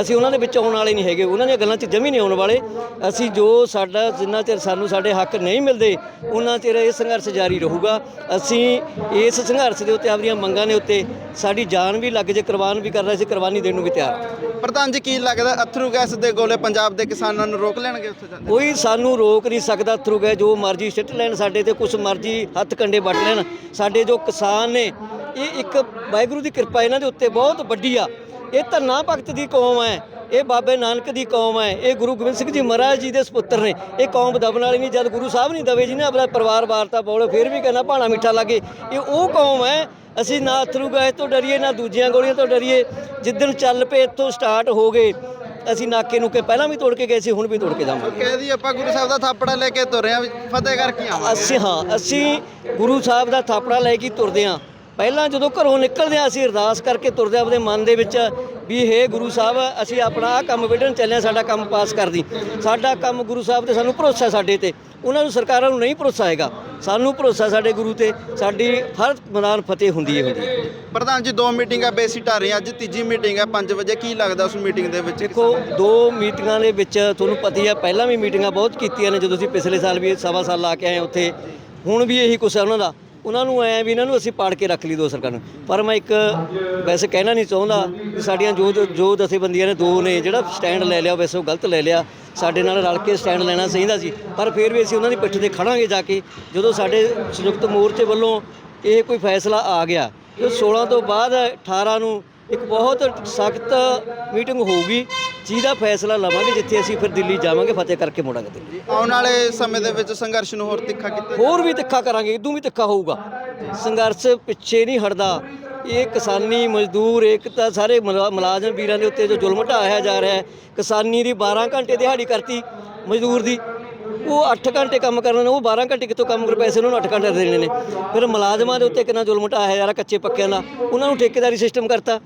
ਅਸੀਂ ਉਹਨਾਂ ਦੇ ਵਿੱਚ ਆਉਣ ਵਾਲੇ ਨਹੀਂ ਹੈਗੇ। ਉਹਨਾਂ ਦੀਆਂ ਗੱਲਾਂ 'ਚ ਜਮੀ ਨਹੀਂ ਆਉਣ ਵਾਲੇ। ਅਸੀਂ ਜੋ ਸਾਡਾ ਜਿੰਨਾ ਚਿਰ ਸਾਨੂੰ ਸਾਡੇ ਹੱਕ ਨਹੀਂ ਮਿਲਦੇ ਉਹਨਾਂ ਚਿਰ ਇਹ ਸੰਘਰਸ਼ ਜਾਰੀ ਰਹੂਗਾ। ਅਸੀਂ ਇਸ ਸੰਘਰਸ਼ ਦੇ ਉੱਤੇ ਆਪਣੀਆਂ ਮੰਗਾਂ ਦੇ ਉੱਤੇ ਸਾਡੀ ਜਾਨ ਵੀ ਲੱਗ ਜੇ ਕੁਰਬਾਨ ਵੀ ਕਰਨਾ ਅਸੀਂ ਕੁਰਬਾਨੀ ਦੇਣ ਨੂੰ ਵੀ ਤਿਆਰ। ਪ੍ਰਧਾਨ ਜੀ ਕੀ ਲੱਗਦਾ ਅਥਰੂ ਗੈਸ ਦੇ ਗੋਲੇ ਪੰਜਾਬ ਦੇ ਕਿਸਾਨਾਂ ਨੂੰ ਰੋਕ ਲੈਣਗੇ ਉੱਥੇ ਜਾਂਦੇ ਕੋਈ ਸਾਨੂੰ ਰੋਕ ਨਹੀਂ ਸਕਦਾ ਥਰੂ ਗਏ ਜੋ ਮਰਜ਼ੀ ਸਿੱਟ ਲੈਣ ਸਾਡੇ ਤੇ ਕੁਛ ਮਰਜ਼ੀ ਹੱਥ ਕੰਡੇ ਵੱਟ ਲੈਣ। ਸਾਡੇ ਜੋ ਕਿਸਾਨ ਨੇ ਇਹ ਇੱਕ ਵਾਹਿਗੁਰੂ ਦੀ ਕਿਰਪਾ ਇਹਨਾਂ ਦੇ ਉੱਤੇ ਬਹੁਤ ਵੱਡੀ ਆ। ਇਹ ਧੰਨਾ ਭਗਤ ਦੀ ਕੌਮ ਹੈ ਇਹ ਬਾਬੇ ਨਾਨਕ ਦੀ ਕੌਮ ਹੈ ਇਹ ਗੁਰੂ ਗੋਬਿੰਦ ਸਿੰਘ ਜੀ ਮਹਾਰਾਜ ਜੀ ਦੇ ਸੁਪੁੱਤਰ ਨੇ। ਇਹ ਕੌਮ ਦਬਣ ਵਾਲੀ ਨਹੀਂ ਜਦ ਗੁਰੂ ਸਾਹਿਬ ਨਹੀਂ ਦਵੇ ਜੀ ਨੇ ਆਪਣਾ ਪਰਿਵਾਰ ਵਾਰਤਾ ਬੋਲੇ ਫਿਰ ਵੀ ਕਹਿੰਦਾ ਭਾਣਾ ਮਿੱਠਾ ਲੱਗੇ। ਇਹ ਉਹ ਕੌਮ ਹੈ ਅਸੀਂ ਨਾ ਅਥਰੂ ਗੈਸ ਤੋਂ ਡਰੀਏ ਨਾ ਦੂਜੀਆਂ ਗੋਲੀਆਂ ਤੋਂ ਡਰੀਏ। ਜਿੱਦਣ ਚੱਲ ਪਏ ਇੱਥੋਂ ਸਟਾਰਟ ਹੋ ਗਏ। ਅਸੀਂ ਨਾਕੇ ਨੂੰ ਕੇ ਪਹਿਲਾਂ ਵੀ ਤੋੜ ਕੇ ਗਏ ਸੀ ਹੁਣ ਵੀ ਤੋੜ ਕੇ ਜਾਵਾਂਗੇ। ਕਹਿ ਦੀ ਆਪਾਂ ਗੁਰੂ ਸਾਹਿਬ ਦਾ ਥਾਪੜਾ ਲੈ ਕੇ ਤੁਰੇ ਆ ਫਤਿਹ ਕਰਕੇ ਆਵਾਂਗੇ? ਅਸੀਂ ਹਾਂ ਅਸੀਂ ਗੁਰੂ ਸਾਹਿਬ ਦਾ ਥਾਪੜਾ ਲੈ ਕੇ ਤੁਰਦੇ ਹਾਂ ਪਹਿਲਾਂ ਜਦੋਂ ਘਰੋਂ ਨਿਕਲਦੇ ਹਾਂ ਅਸੀਂ ਅਰਦਾਸ ਕਰਕੇ ਤੁਰਦੇ ਹਾਂ ਆਪਣੇ ਮਨ ਦੇ ਵਿੱਚ ਵੀ ਹੇ ਗੁਰੂ ਸਾਹਿਬ ਅਸੀਂ ਆਪਣਾ ਆਹ ਕੰਮ ਵਿੱਢਣ ਚੱਲੇ ਹਾਂ ਸਾਡਾ ਕੰਮ ਪਾਸ ਕਰ ਦੀ ਸਾਡਾ ਕੰਮ ਗੁਰੂ ਸਾਹਿਬ ਤੇ ਸਾਨੂੰ ਭਰੋਸਾ ਹੈ ਸਾਡੇ ਤੇ। ਉਹਨਾਂ ਨੂੰ ਸਰਕਾਰਾਂ ਨੂੰ ਨਹੀਂ ਭਰੋਸਾ ਹੈਗਾ। ਸਾਨੂੰ ਭਰੋਸਾ ਸਾਡੇ ਗੁਰੂ ਤੇ। ਸਾਡੀ ਹਰ ਮੈਦਾਨ ਫਤਿਹ ਹੁੰਦੀ ਹੈ ਹੁੰਦੀ ਹੈ। ਪ੍ਰਧਾਨ ਜੀ ਦੋ ਮੀਟਿੰਗਾਂ ਬੇਸਿਕ ਢਾ ਰਹੀ ਅੱਜ ਤੀਜੀ ਮੀਟਿੰਗ ਹੈ 5 ਵਜੇ। ਕੀ ਲੱਗਦਾ ਉਸ ਮੀਟਿੰਗ ਦੇ ਵਿੱਚ? ਦੇਖੋ ਦੋ ਮੀਟਿੰਗਾਂ ਦੇ ਵਿੱਚ ਤੁਹਾਨੂੰ ਪਤਾ ਹੀ ਆ ਪਹਿਲਾਂ ਵੀ ਮੀਟਿੰਗਾਂ ਬਹੁਤ ਕੀਤੀਆਂ ਨੇ ਜਦੋਂ ਅਸੀਂ ਪਿਛਲੇ ਸਾਲ ਵੀ ਸਵਾ ਸਾਲ ਲਾ ਕੇ ਆਏ ਉੱਥੇ। ਹੁਣ ਵੀ ਇਹੀ ਕੁਛ ਹੈ ਉਹਨਾਂ ਦਾ। ਉਹਨਾਂ ਨੂੰ ਐ ਵੀ ਇਹਨਾਂ ਨੂੰ ਅਸੀਂ ਪਾੜ ਕੇ ਰੱਖ ਲਈ ਦੋ ਸਰਕਾਰ ਨੂੰ। ਪਰ ਮੈਂ ਇੱਕ ਵੈਸੇ ਕਹਿਣਾ ਨਹੀਂ ਚਾਹੁੰਦਾ ਕਿ ਸਾਡੀਆਂ ਜੋ ਜੋ ਦਥੇਬੰਦੀਆਂ ਨੇ ਦੋ ਨੇ, ਜਿਹੜਾ ਸਟੈਂਡ ਲੈ ਲਿਆ, ਵੈਸੇ ਉਹ ਗਲਤ ਲੈ ਲਿਆ। ਸਾਡੇ ਨਾਲ ਰਲ ਕੇ ਸਟੈਂਡ ਲੈਣਾ ਚਾਹੀਦਾ ਸੀ। ਪਰ ਫਿਰ ਵੀ ਅਸੀਂ ਉਹਨਾਂ ਦੀ ਪਿੱਠ ਤੇ ਖੜਾਂਗੇ ਜਾ ਕੇ। ਜਦੋਂ ਸਾਡੇ ਸੰਯੁਕਤ ਮੋਰਚੇ ਵੱਲੋਂ ਇਹ ਕੋਈ ਫੈਸਲਾ ਆ ਗਿਆ, ਤੇ 16 ਤੋਂ ਬਾਅਦ 18 ਨੂੰ ਇੱਕ ਬਹੁਤ ਸਖਤ ਮੀਟਿੰਗ ਹੋਊਗੀ ਜਿਹਦਾ ਫੈਸਲਾ ਲਵਾਂਗੇ ਜਿੱਥੇ ਅਸੀਂ ਫਿਰ ਦਿੱਲੀ ਜਾਵਾਂਗੇ ਫਤਿਹ ਕਰਕੇ ਮੁੜਾਂਗੇ ਦਿੱਲੀ। ਆਉਣ ਵਾਲੇ ਸਮੇਂ ਦੇ ਵਿੱਚ ਸੰਘਰਸ਼ ਨੂੰ ਹੋਰ ਤਿੱਖਾ ਕੀਤਾ ਹੋਰ ਵੀ ਤਿੱਖਾ ਕਰਾਂਗੇ ਇਦੋਂ ਵੀ ਤਿੱਖਾ ਹੋਊਗਾ। ਸੰਘਰਸ਼ ਪਿੱਛੇ ਨਹੀਂ ਹਟਦਾ। ਇਹ ਕਿਸਾਨੀ ਮਜ਼ਦੂਰ ਏਕਤਾ ਸਾਰੇ ਮੁਲਾ- ਮੁਲਾਜ਼ਮ ਵੀਰਾਂ ਦੇ ਉੱਤੇ ਜੋ ਜ਼ੁਲਮ ਢਾਇਆ ਜਾ ਰਿਹਾ ਹੈ ਕਿਸਾਨੀ ਦੀ 12 ਘੰਟੇ ਦਿਹਾੜੀ ਕਰਤੀ ਮਜ਼ਦੂਰ ਦੀ। ਉਹ 8 ਘੰਟੇ ਕੰਮ ਕਰਨ ਉਹ 12 ਘੰਟੇ ਕਿੱਥੋਂ ਕੰਮ ਕਰ ਪੈਸੇ ਉਹਨਾਂ ਨੂੰ 8 ਘੰਟੇ ਦੇਣੇ ਨੇ। ਫਿਰ ਮੁਲਾਜ਼ਮਾਂ ਦੇ ਉੱਤੇ ਕਿੰਨਾ ਜ਼ੁਲਮ ਢਾਇਆ ਜਾ ਰਿਹਾ ਕੱਚੇ ਪੱਕਿਆਂ ਦਾ ਉਹਨਾਂ ਨੂੰ ਠੇਕੇਦਾਰੀ ਸਿਸਟਮ ਕਰਤਾ।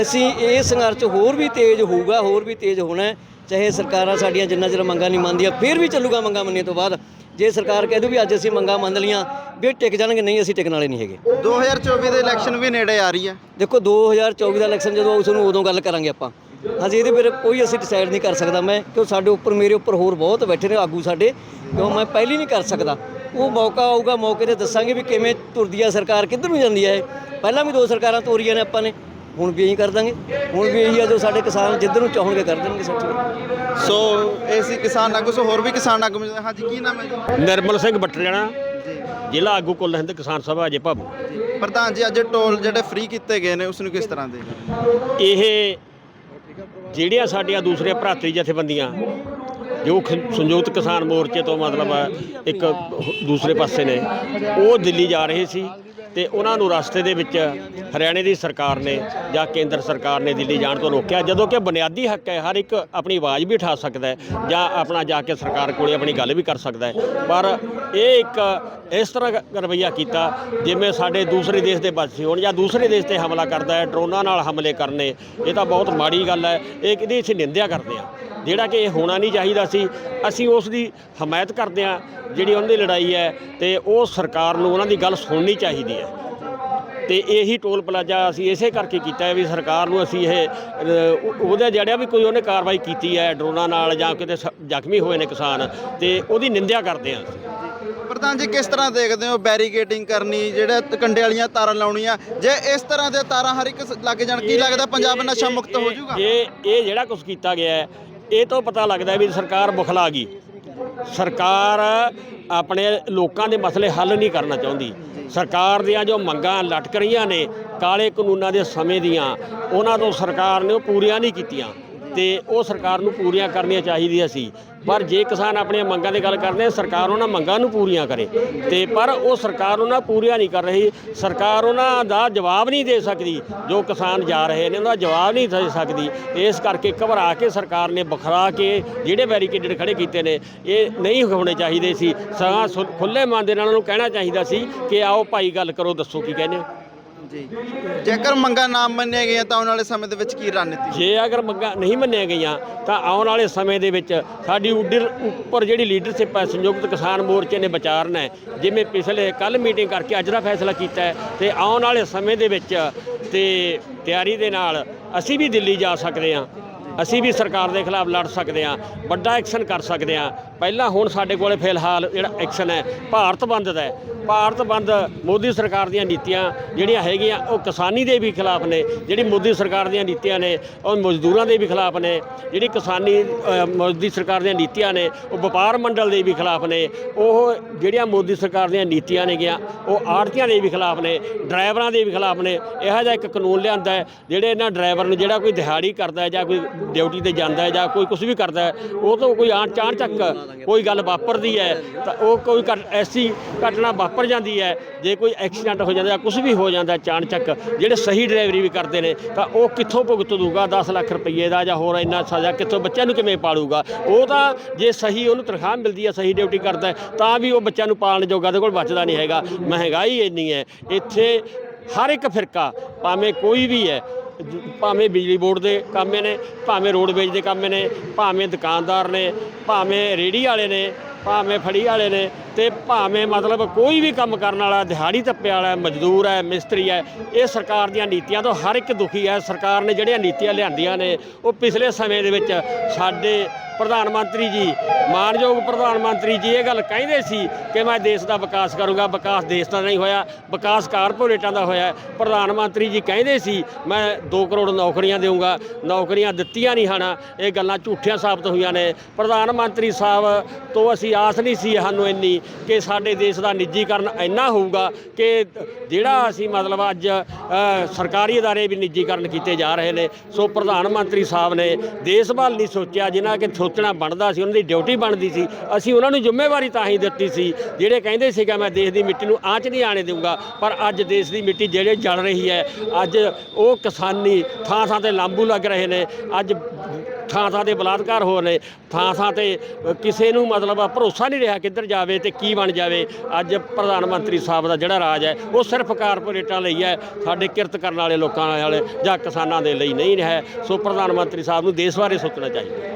ਅਸੀਂ ਇਹ ਸੰਘਰਸ਼ ਹੋਰ ਵੀ ਤੇਜ਼ ਹੋਊਗਾ ਹੋਰ ਵੀ ਤੇਜ਼ ਹੋਣਾ। ਚਾਹੇ ਸਰਕਾਰਾਂ ਸਾਡੀਆਂ ਜਿੰਨਾ ਚਿਰ ਮੰਗਾਂ ਨਹੀਂ ਮੰਨਦੀਆਂ ਫਿਰ ਵੀ ਚੱਲੂਗਾ ਮੰਗਾਂ ਮੰਨਣ ਤੋਂ ਬਾਅਦ। ਜੇ ਸਰਕਾਰ ਕਹਿ ਦੂ ਵੀ ਅੱਜ ਅਸੀਂ ਮੰਗਾਂ ਮੰਨ ਲੀਆਂ ਵੀ ਟਿਕ ਜਾਣਗੇ ਨਹੀਂ ਅਸੀਂ ਟਿਕਣ ਵਾਲੇ ਨਹੀਂ ਹੈਗੇ। 2024 ਦੇ ਇਲੈਕਸ਼ਨ ਵੀ ਨੇੜੇ ਆ ਰਹੀ ਹੈ। ਦੇਖੋ 2024 ਦਾ ਇਲੈਕਸ਼ਨ ਜਦੋਂ ਉਸ ਨੂੰ ਉਦੋਂ ਗੱਲ ਕਰਾਂਗੇ ਆਪਾਂ। ਹਾਂਜੀ ਇਹਦੇ ਫਿਰ ਕੋਈ ਅਸੀਂ ਡਿਸਾਈਡ ਨਹੀਂ ਕਰ ਸਕਦਾ ਮੈਂ ਕਿਉਂ ਸਾਡੇ ਉੱਪਰ ਮੇਰੇ ਉੱਪਰ ਹੋਰ ਬਹੁਤ ਬੈਠੇ ਨੇ ਆਗੂ ਸਾਡੇ ਕਿਉਂ ਮੈਂ ਪਹਿਲੀ ਨਹੀਂ ਕਰ ਸਕਦਾ। ਉਹ ਮੌਕਾ ਆਊਗਾ ਮੌਕੇ ਤੇ ਦੱਸਾਂਗੇ ਵੀ ਕਿਵੇਂ ਤੁਰਦੀ ਆ ਸਰਕਾਰ ਕਿੱਧਰ ਨੂੰ ਜਾਂਦੀ ਹੈ। ਪਹਿਲਾਂ ਵੀ ਦੋ ਸਰਕਾਰਾਂ ਤੋਰੀਆਂ ਨੇ ਆਪਾਂ ਨੇ। ਹੁਣ ਵੀ ਇਹੀ ਕਰ ਦਾਂਗੇ। ਹੁਣ ਵੀ ਇਹੀ ਆ ਜੋ ਸਾਡੇ ਕਿਸਾਨ ਜਿੱਧਰ ਨੂੰ ਚਾਹਣਗੇ ਕਰ ਦੇਣਗੇ ਸੱਚ ਸੋ ਇਹ ਸੀ ਕਿਸਾਨ ਆਗੂ ਸੋ ਹੋਰ ਵੀ ਕਿਸਾਨ ਆਗੂ ਮਿਲਦੇ ਹਾਂਜੀ ਕੀ ਨਾਮ ਹੈ ਜੀ? ਨਿਰਮਲ ਸਿੰਘ ਬੱਟਰਿਆਣਾ ਜੀ। ਜ਼ਿਲ੍ਹਾ ਆਗੂ ਕੁੱਲ ਹਿੰਦ ਕਿਸਾਨ ਸਭਾ ਅਜੇ ਭਾਬੂ ਪ੍ਰਧਾਨ ਜੀ ਅੱਜ ਟੋਲ ਜਿਹੜੇ ਫ੍ਰੀ ਕੀਤੇ ਗਏ ਨੇ ਉਸ ਨੂੰ ਕਿਸ ਤਰ੍ਹਾਂ ਦੇ ਇਹ ਜਿਹੜੀਆਂ ਸਾਡੀਆਂ ਦੂਸਰੇ ਭਰਾਤਰੀ ਜਥੇਬੰਦੀਆਂ ਜੋ ਸੰਯੁਕਤ ਕਿਸਾਨ ਮੋਰਚੇ ਤੋਂ ਮਤਲਬ ਇੱਕ ਦੂਸਰੇ ਪਾਸੇ ਨੇ ਉਹ ਦਿੱਲੀ ਜਾ ਰਹੇ ਸੀ। ਤੇ ਉਹਨਾਂ ਨੂੰ ਰਸਤੇ ਦੇ ਵਿੱਚ ਹਰਿਆਣੇ ਦੀ ਸਰਕਾਰ ਨੇ ਜਾਂ ਕੇਂਦਰ ਸਰਕਾਰ ਨੇ ਦਿੱਲੀ ਜਾਣ ਤੋਂ ਰੋਕਿਆ, ਜਦੋਂ ਕਿ ਬੁਨਿਆਦੀ ਹੱਕ ਹੈ, ਹਰ ਇੱਕ ਆਪਣੀ ਆਵਾਜ਼ ਵੀ ਉਠਾ ਸਕਦਾ ਹੈ ਜਾਂ ਆਪਣਾ ਜਾ ਕੇ ਸਰਕਾਰ ਕੋਲੇ ਆਪਣੀ ਗੱਲ ਵੀ ਕਰ ਸਕਦਾ ਹੈ। ਪਰ ਇਹ ਇੱਕ ਇਸ ਤਰ੍ਹਾਂ ਕ- ਰਵੱਈਆ ਕੀਤਾ ਜਿਵੇਂ ਸਾਡੇ ਦੂਸਰੇ ਦੇਸ਼ ਦੇ ਵਾਸੀ ਹੋਣ ਜਾਂ ਦੂਸਰੇ ਦੇਸ਼ ਤੇ ਹਮਲਾ ਕਰਦਾ ਹੈ, ਡਰੋਨਾਂ ਨਾਲ ਹਮਲੇ ਕਰਨੇ, ਇਹ ਤਾਂ ਬਹੁਤ ਮਾੜੀ ਗੱਲ ਹੈ, ਇਹ ਇਹਦੀ ਅਸੀਂ ਨਿੰਦਿਆ ਕਰਦੇ ਹਾਂ। ਜਿਹੜਾ ਕਿ ਇਹ ਹੋਣਾ ਨਹੀਂ ਚਾਹੀਦਾ ਸੀ। ਅਸੀਂ ਉਸ ਦੀ ਹਮਾਇਤ ਕਰਦੇ ਹਾਂ ਜਿਹੜੀ ਉਹਨਾਂ ਦੀ ਲੜਾਈ ਹੈ ਤੇ ਉਹ ਸਰਕਾਰ ਨੂੰ ਉਹਨਾਂ ਦੀ ਗੱਲ ਸੁਣਨੀ ਚਾਹੀਦੀ ਹੈ। ਤੇ ਇਹੀ ਟੋਲ ਪਲਾਜ਼ਾ ਅਸੀਂ ਇਸੇ ਕਰਕੇ ਕੀਤਾ ਹੈ ਵੀ ਸਰਕਾਰ ਨੂੰ ਅਸੀਂ ਇਹ ਉਹਦੇ ਜਿਹੜਾ ਵੀ ਕੋਈ ਉਹਨੇ ਕਾਰਵਾਈ ਕੀਤੀ ਹੈ ਡਰੋਨਾਂ ਨਾਲ ਜਾਂ ਕਿਤੇ ਜ਼ਖਮੀ ਹੋਏ ਨੇ ਕਿਸਾਨ ਤੇ ਉਹਦੀ ਨਿੰਦਿਆ ਕਰਦੇ ਹਾਂ। ਪ੍ਰਧਾਨ ਜੀ ਕਿਸ ਤਰ੍ਹਾਂ ਦੇਖਦੇ ਹੋ ਬੈਰੀਕੇਡਿੰਗ ਕਰਨੀ ਜਿਹੜੇ ਕੰਡੇ ਵਾਲੀਆਂ ਤਾਰਾਂ ਲਾਉਣੀਆਂ ਜੇ ਇਸ ਤਰ੍ਹਾਂ ਦੇ ਤਾਰਾਂ ਹਰ ਇੱਕ ਲੱਗ ਜਾਣ ਕੀ ਲੱਗਦਾ ਪੰਜਾਬ ਨਸ਼ਾ ਮੁਕਤ ਹੋ ਜਾਊਗਾ? ਇਹ ਇਹ ਜਿਹੜਾ ਕੁਝ ਕੀਤਾ ਗਿਆ ਹੈ ਇਹ ਤੋਂ ਪਤਾ ਲੱਗਦਾ ਵੀ ਸਰਕਾਰ ਬੁਖਲਾ ਗਈ। ਸਰਕਾਰ ਆਪਣੇ ਲੋਕਾਂ ਦੇ ਮਸਲੇ ਹੱਲ ਨਹੀਂ ਕਰਨਾ ਚਾਹੁੰਦੀ। ਸਰਕਾਰ ਦੀਆਂ ਜੋ ਮੰਗਾਂ ਲਟਕ ਰਹੀਆਂ ਨੇ, ਕਾਲੇ ਕਾਨੂੰਨਾਂ ਦੇ ਸਮੇਂ ਦੀਆਂ, ਉਹਨਾਂ ਤੋਂ ਸਰਕਾਰ ਨੇ ਉਹ ਪੂਰੀਆਂ ਨਹੀਂ ਕੀਤੀਆਂ। ਤੇ ਉਹ ਸਰਕਾਰ ਨੂੰ ਪੂਰੀਆਂ ਕਰਨੀਆਂ ਚਾਹੀਦੀਆਂ ਸੀ। ਪਰ ਜੇ ਕਿਸਾਨ ਆਪਣੀਆਂ ਮੰਗਾਂ ਦੀ ਗੱਲ ਕਰਦੇ ਆ, ਸਰਕਾਰ ਉਹਨਾਂ ਮੰਗਾਂ ਨੂੰ ਪੂਰੀਆਂ ਕਰੇ। ਤੇ ਪਰ ਉਹ ਸਰਕਾਰ ਉਹਨਾਂ ਪੂਰੀਆਂ ਨਹੀਂ ਕਰ ਰਹੀ। ਸਰਕਾਰ ਉਹਨਾਂ ਦਾ ਜਵਾਬ ਨਹੀਂ ਦੇ ਸਕਦੀ ਜੋ ਕਿਸਾਨ ਜਾ ਰਹੇ ਨੇ ਉਹਨਾਂ ਦਾ ਜਵਾਬ ਨਹੀਂ ਦੇ ਸਕਦੀ। ਇਸ ਕਰਕੇ ਘਬਰਾ ਕੇ ਸਰਕਾਰ ਨੇ ਬਖਰਾ ਕੇ ਜਿਹੜੇ ਬੈਰੀਕੇਡਡ ਖੜੇ ਕੀਤੇ ਨੇ ਇਹ ਨਹੀਂ ਹੋਣੇ ਚਾਹੀਦੇ ਸੀ। ਸਗੋਂ ਸੁ- ਖੁੱਲੇ ਮਨ ਦੇ ਨਾਲ ਉਹਨਾਂ ਨੂੰ ਕਹਿਣਾ ਚਾਹੀਦਾ ਸੀ ਕਿ ਆਓ ਭਾਈ ਗੱਲ ਕਰੋ ਦੱਸੋ ਕੀ ਕਹਿੰਦੇ ਹੋ। ਜੀ। ਜੇਕਰ ਮੰਗਾਂ ਨਾ ਮੰਨੀਆਂ ਗਈਆਂ ਤਾਂ ਆਉਣ ਵਾਲੇ ਸਮੇਂ ਦੇ ਵਿੱਚ ਕੀ ਰਣਨੀਤੀ? ਜੇ ਅਗਰ ਮੰਗਾਂ ਨਹੀਂ ਮੰਨੀਆਂ ਗਈਆਂ ਤਾਂ ਆਉਣ ਵਾਲੇ ਸਮੇਂ ਦੇ ਵਿੱਚ ਸਾਡੀ ਉਡਰ ਉੱਪਰ ਜਿਹੜੀ ਲੀਡਰਸ਼ਿਪ ਹੈ, ਸੰਯੁਕਤ ਕਿਸਾਨ ਮੋਰਚੇ ਨੇ ਵਿਚਾਰਨਾ ਹੈ। ਜਿਵੇਂ ਪਿਛਲੇ ਕੱਲ ਮੀਟਿੰਗ ਕਰਕੇ ਅੱਜ ਦਾ ਫੈਸਲਾ ਕੀਤਾ ਹੈ ਤੇ ਆਉਣ ਵਾਲੇ ਸਮੇਂ ਦੇ ਵਿੱਚ ਤੇ ਤਿਆਰੀ ਦੇ ਨਾਲ ਅਸੀਂ ਵੀ ਦਿੱਲੀ ਜਾ ਸਕਦੇ ਹਾਂ। ਅਸੀਂ ਵੀ ਸਰਕਾਰ ਦੇ ਖਿਲਾਫ ਲੜ ਸਕਦੇ ਹਾਂ, ਵੱਡਾ ਐਕਸ਼ਨ ਕਰ ਸਕਦੇ ਹਾਂ। ਪਹਿਲਾਂ ਹੁਣ ਸਾਡੇ ਕੋਲੇ ਫਿਲਹਾਲ ਜਿਹੜਾ ਐਕਸ਼ਨ ਹੈ, ਭਾਰਤ ਬੰਦ ਦਾ ਹੈ। ਭਾਰਤ ਬੰਦ ਮੋਦੀ ਸਰਕਾਰ ਦੀਆਂ ਨੀਤੀਆਂ ਜਿਹੜੀਆਂ ਹੈਗੀਆਂ, ਉਹ ਕਿਸਾਨੀ ਦੇ ਵੀ ਖਿਲਾਫ ਨੇ, ਜਿਹੜੀ ਮੋਦੀ ਸਰਕਾਰ ਦੀਆਂ ਨੀਤੀਆਂ ਨੇ, ਉਹ ਮਜ਼ਦੂਰਾਂ ਦੇ ਵੀ ਖਿਲਾਫ ਨੇ, ਜਿਹੜੀ ਕਿਸਾਨੀ ਮੋਦੀ ਸਰਕਾਰ ਦੀਆਂ ਨੀਤੀਆਂ ਨੇ, ਉਹ ਵਪਾਰ ਮੰਡਲ ਦੇ ਵੀ ਖਿਲਾਫ ਨੇ, ਉਹ ਜਿਹੜੀਆਂ ਮੋਦੀ ਸਰਕਾਰ ਦੀਆਂ ਨੀਤੀਆਂ ਨੇ ਗਿਆ ਉਹ ਆੜਤੀਆਂ ਦੇ ਵੀ ਖਿਲਾਫ ਨੇ, ਡਰਾਈਵਰਾਂ ਦੇ ਵੀ ਖਿਲਾਫ ਨੇ, ਇਹੋ ਜਿਹਾ ਇੱਕ ਕਾਨੂੰਨ ਲਿਆਂਦਾ ਹੈ, ਜਿਹੜੇ ਇਹਨਾਂ ਡਰਾਈਵਰ ਨੂੰ ਜਿਹੜਾ ਕੋਈ ਦਿਹਾੜੀ ਕਰਦਾ ਹੈ ਜਾਂ ਕੋਈ ਡਿਊਟੀ ਤੇ ਜਾਂਦਾ ਹੈ ਜਾਂ ਕੋਈ ਕੁਝ ਵੀ ਕਰਦਾ ਹੈ, ਉਹ ਤੋਂ ਕੋਈ ਆਣ ਚਾਣ ਚੱਕ ਕੋਈ ਗੱਲ ਵਾਪਰਦੀ ਹੈ, ਤਾਂ ਉਹ ਕੋਈ ਘਟ- ਐਸੀ ਘਟਨਾ ਵਾਪਰ ਜਾਂਦੀ ਹੈ। ਜੇ ਕੋਈ ਐਕਸੀਡੈਂਟ ਹੋ ਜਾਂਦਾ ਜਾਂ ਕੁਝ ਵੀ ਹੋ ਜਾਂਦਾ ਚਾਣ ਚੱਕ ਜਿਹੜੇ ਸਹੀ ਡਰਾਈਵਰੀ ਵੀ ਕਰਦੇ ਨੇ, ਤਾਂ ਉਹ ਕਿੱਥੋਂ ਭੁਗਤ ਦੂਗਾ 10 ਲੱਖ ਰੁਪਏ ਦਾ ਜਾਂ ਹੋਰ ਇੰਨਾ ਸਜ਼ਾ ਕਿੱਥੋਂ ਬੱਚਿਆਂ ਨੂੰ ਕਿਵੇਂ ਪਾਲੂਗਾ? ਉਹ ਤਾਂ ਜੇ ਸਹੀ ਉਹਨੂੰ ਤਨਖਾਹ ਮਿਲਦੀ ਹੈ, ਸਹੀ ਡਿਊਟੀ ਕਰਦਾ ਤਾਂ ਵੀ ਉਹ ਬੱਚਿਆਂ ਨੂੰ ਪਾਲਣ ਜੋਗਾ ਦੇ ਕੋਲ ਬਚਦਾ ਨਹੀਂ ਹੈਗਾ। ਮਹਿੰਗਾਈ ਇੰਨੀ ਹੈ। ਇੱਥੇ ਹਰ ਇੱਕ ਫਿਰਕਾ ਭਾਵੇਂ ਕੋਈ ਵੀ ਹੈ ਜ- ਭਾਵੇਂ ਬਿਜਲੀ ਬੋਰਡ ਦੇ ਕੰਮ ਨੇ, ਭਾਵੇਂ ਰੋਡਵੇਜ ਦੇ ਕੰਮ ਨੇ, ਭਾਵੇਂ ਦੁਕਾਨਦਾਰ ਨੇ, ਭਾਵੇਂ ਰੇੜੀ ਵਾਲੇ ਨੇ, ਭਾਵੇਂ ਫੜੀ ਵਾਲੇ ਨੇ ਤੇ ਭਾਵੇਂ ਮਤਲਬ ਕੋਈ ਵੀ ਕੰਮ ਕਰਨ ਵਾਲਾ, ਦਿਹਾੜੀ ਧੱਪੇ ਵਾਲਾ, ਮਜ਼ਦੂਰ ਹੈ, ਮਿਸਤਰੀ ਹੈ, ਇਹ ਸਰਕਾਰ ਦੀਆਂ ਨੀਤੀਆਂ ਤੋਂ ਹਰ ਇੱਕ ਦੁਖੀ ਹੈ। ਸਰਕਾਰ ਨੇ ਜਿਹੜੀਆਂ ਨੀਤੀਆਂ ਲਿਆਂਦੀਆਂ ਨੇ, ਉਹ ਪਿਛਲੇ ਸਮੇਂ ਦੇ ਵਿੱਚ ਸਾਡੇ ਪ੍ਰਧਾਨ ਮੰਤਰੀ ਜੀ ਮਾਨਯੋਗ ਪ੍ਰਧਾਨ ਮੰਤਰੀ ਜੀ, ਇਹ ਗੱਲ ਕਹਿੰਦੇ ਸੀ ਕਿ ਮੈਂ ਦੇਸ਼ ਦਾ ਵਿਕਾਸ ਕਰੂੰਗਾ। ਵਿਕਾਸ ਦੇਸ਼ ਦਾ ਨਹੀਂ ਹੋਇਆ, ਵਿਕਾਸ ਕਾਰਪੋਰੇਟਾਂ ਦਾ ਹੋਇਆ। ਪ੍ਰਧਾਨ ਮੰਤਰੀ ਜੀ ਕਹਿੰਦੇ ਸੀ, ਮੈਂ 2 ਕਰੋੜ ਨੌਕਰੀਆਂ ਦੇਵਾਂਗਾ ਨੌਕਰੀਆਂ ਦਿੱਤੀਆਂ ਨਹੀਂ ਹਨ। ਇਹ ਗੱਲਾਂ ਝੂਠੀਆਂ ਸਾਬਤ ਹੋਈਆਂ ਨੇ। ਪ੍ਰਧਾਨ ਮੰਤਰੀ ਸਾਹਿਬ ਤੋਂ ਅਸੀਂ ਆਸ ਨਹੀਂ ਸੀ ਸਾਨੂੰ ਇੰਨੀ ਕਿ ਸਾਡੇ ਦੇਸ਼ ਦਾ ਨਿੱਜੀਕਰਨ ਇੰਨਾ ਹੋਊਗਾ ਕਿ ਜਿਹੜਾ ਅਸੀਂ ਮਤਲਬ ਅੱਜ ਸਰਕਾਰੀ ਅਦਾਰੇ ਵੀ ਨਿੱਜੀਕਰਨ ਕੀਤੇ ਜਾ ਰਹੇ ਨੇ। ਸੋ ਪ੍ਰਧਾਨ ਮੰਤਰੀ ਸਾਹਿਬ ਨੇ ਦੇਸ਼ ਵੱਲ ਨਹੀਂ ਸੋਚਿਆ, ਜਿਨ੍ਹਾਂ ਕਿ ਸੋਚਣਾ ਬਣਦਾ ਸੀ, ਉਹਨਾਂ ਦੀ ਡਿਊਟੀ ਬਣਦੀ ਸੀ। ਅਸੀਂ ਉਹਨਾਂ ਨੂੰ ਜ਼ਿੰਮੇਵਾਰੀ ਤਾਂ ਹੀ ਦਿੱਤੀ ਸੀ, ਜਿਹੜੇ ਕਹਿੰਦੇ ਸੀਗਾ, ਮੈਂ ਦੇਸ਼ ਦੀ ਮਿੱਟੀ ਨੂੰ ਆਂਚ ਨਹੀਂ ਆਣੇ ਦੇਊਂਗਾ। ਪਰ ਅੱਜ ਦੇਸ਼ ਦੀ ਮਿੱਟੀ ਜਿਹੜੇ ਜਲ ਰਹੀ ਹੈ, ਅੱਜ ਉਹ ਕਿਸਾਨੀ ਥਾਂ ਥਾਂ ਤੇ ਲਾਂਬੂ ਲੱਗ ਰਹੇ ਨੇ, ਅੱਜ ਥਾਂ ਥਾਂ ਤੇ ਬਲਾਤਕਾਰ ਹੋ ਰਹੇ ਥਾਂ ਥਾਂ ਤੇ ਕਿਸੇ ਨੂੰ ਮਤਲਬ ਭਰੋਸਾ ਨਹੀਂ ਰਿਹਾ ਕਿੱਧਰ ਜਾਵੇ ਤੇ ਕੀ ਬਣ ਜਾਵੇ। ਅੱਜ ਪ੍ਰਧਾਨ ਮੰਤਰੀ ਸਾਹਿਬ ਦਾ ਜਿਹੜਾ ਰਾਜ ਹੈ, ਉਹ ਸਿਰਫ ਕਾਰਪੋਰੇਟਾਂ ਲਈ ਹੈ, ਸਾਡੇ ਕਿਰਤ ਕਰਨ ਵਾਲੇ ਲੋਕਾਂ ਵਾਲੇ ਜਾਂ ਕਿਸਾਨਾਂ ਦੇ ਲਈ ਨਹੀਂ ਰਿਹਾ। ਸੋ ਪ੍ਰਧਾਨ ਮੰਤਰੀ ਸਾਹਿਬ ਨੂੰ ਦੇਸ਼ ਬਾਰੇ ਸੋਚਣਾ ਚਾਹੀਦਾ।